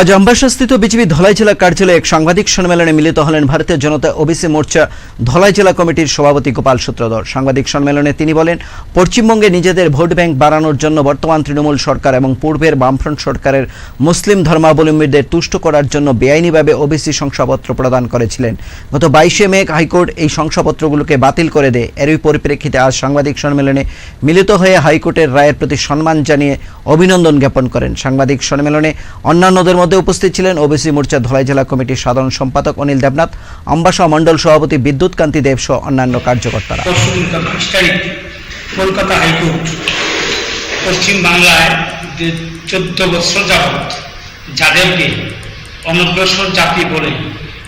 আজ আম্বাসাস্থিত বিজেপি ধলাই জেলা কার্যালয়ে এক সাংবাদিক সম্মেলনে মিলিত হলেন ভারতীয় জনতা ওবিসি মোর্চা ধলাই জেলা কমিটির সভাপতি গোপাল সূত্রধর। সাংবাদিক সম্মেলনে তিনি বলেন, পশ্চিমবঙ্গে নিজেদের ভোট ব্যাংক বাড়ানোর জন্য বর্তমান তৃণমূল সরকার এবং পূর্বের বামফ্রন্ট সরকারের মুসলিম ধর্মাবলম্বীদের তুষ্ট করার জন্য বেআইনিভাবে ওবিসি শংসাপত্র প্রদান করেছিলেন। গত বাইশে মে হাইকোর্ট এই শংসাপত্রগুলোকে বাতিল করে দেয়। এরই পরিপ্রেক্ষিতে আজ সাংবাদিক সম্মেলনে মিলিত হয়ে হাইকোর্টের রায়ের প্রতি সম্মান জানিয়ে অভিনন্দন জ্ঞাপন করেন। সাংবাদিক সম্মেলনে অন্যান্যদের মধ্যে উপস্থিত ছিলেন ওবিসি মোর্চা ধলাই জেলা কমিটির সাধারণ সম্পাদক অনিল দেবনাথ, আম্বাসা মণ্ডল সভাপতি বিদ্যুৎ কান্তি দেব সহ অন্যান্য কার্যকর্তারা। কলকাতা হাইকোর্ট চোদ্দ বছর যাবৎ যাদেরকে অনগ্রসর জাতি বলে,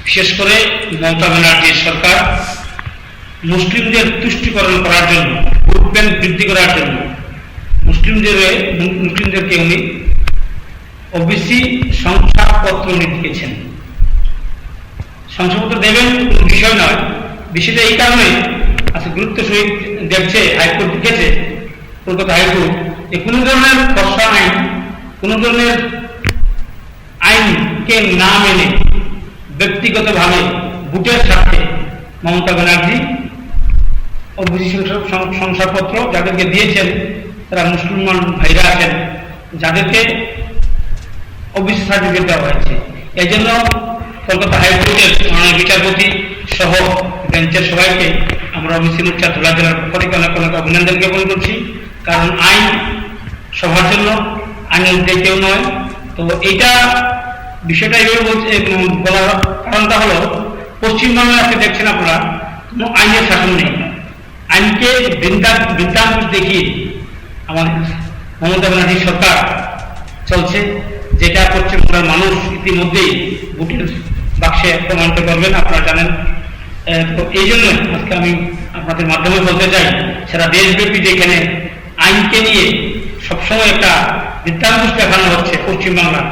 বিশেষ করে মমতা ব্যানার্জির সরকার, মুসলিমদের তুষ্টিকরণ করার জন্য ভোট ব্যাংক বৃদ্ধি করার জন্য, মুসলিমদের মুসলিমদেরকে উনি ওবিসি শংসাপত্র লিখেছেন শংসাপত্র দেবেন কোনো বিষয় নয়। বিষয়টা এই কারণে আজকে গুরুত্ব সহিত দেখছে, হাইকোর্ট দেখেছে, কলকাতা হাইকোর্ট, যে কোনো ধরনের খসড়া আইন, কোনো ধরনের আইনকে না মেনে ব্যক্তিগতভাবে ভোটের স্বার্থে মমতা ব্যানার্জি ওবিসি শংসাপত্র যাদেরকে দিয়েছেন, তারা মুসলমান ভাইরা আছেন, যাদেরকে সার্টিফিকেট দেওয়া হয়েছে। এই জন্য কলকাতা হাইকোর্টের মাননীয় বিচারপতি সহ বেঞ্চের সবাইকে আমরা মোর্চা ধুলা জেলার পক্ষ থেকে অনেক অভিনন্দন জ্ঞাপন করছি। কারণ আইন সবার জন্য আইনের ঊর্ধ্বে কেউ নয়। তো এইটা বিষয়টা এইভাবে বলছে বলার কারণটা হলো, পশ্চিমবাংলায় আজকে দেখছেন আপনারা, কোনো আইনের শাসন নেই। আইনকে বৃন্দা বৃদ্ধাঙ্কুশ দেখিয়ে আমাদের মমতা ব্যানার্জি সরকার চলছে। যেটা পশ্চিমবঙ্গের মানুষ ইতিমধ্যেই ভোটের বাক্সে প্রমাণিত করবেন, আপনারা জানেন। তো এই জন্য আজকে আমি আপনাদের মাধ্যমে বলতে চাই, সারা দেশব্যাপী যেখানে আইনকে নিয়ে সবসময় একটা বৃত্তান্ত দেখানো হচ্ছে পশ্চিমবাংলা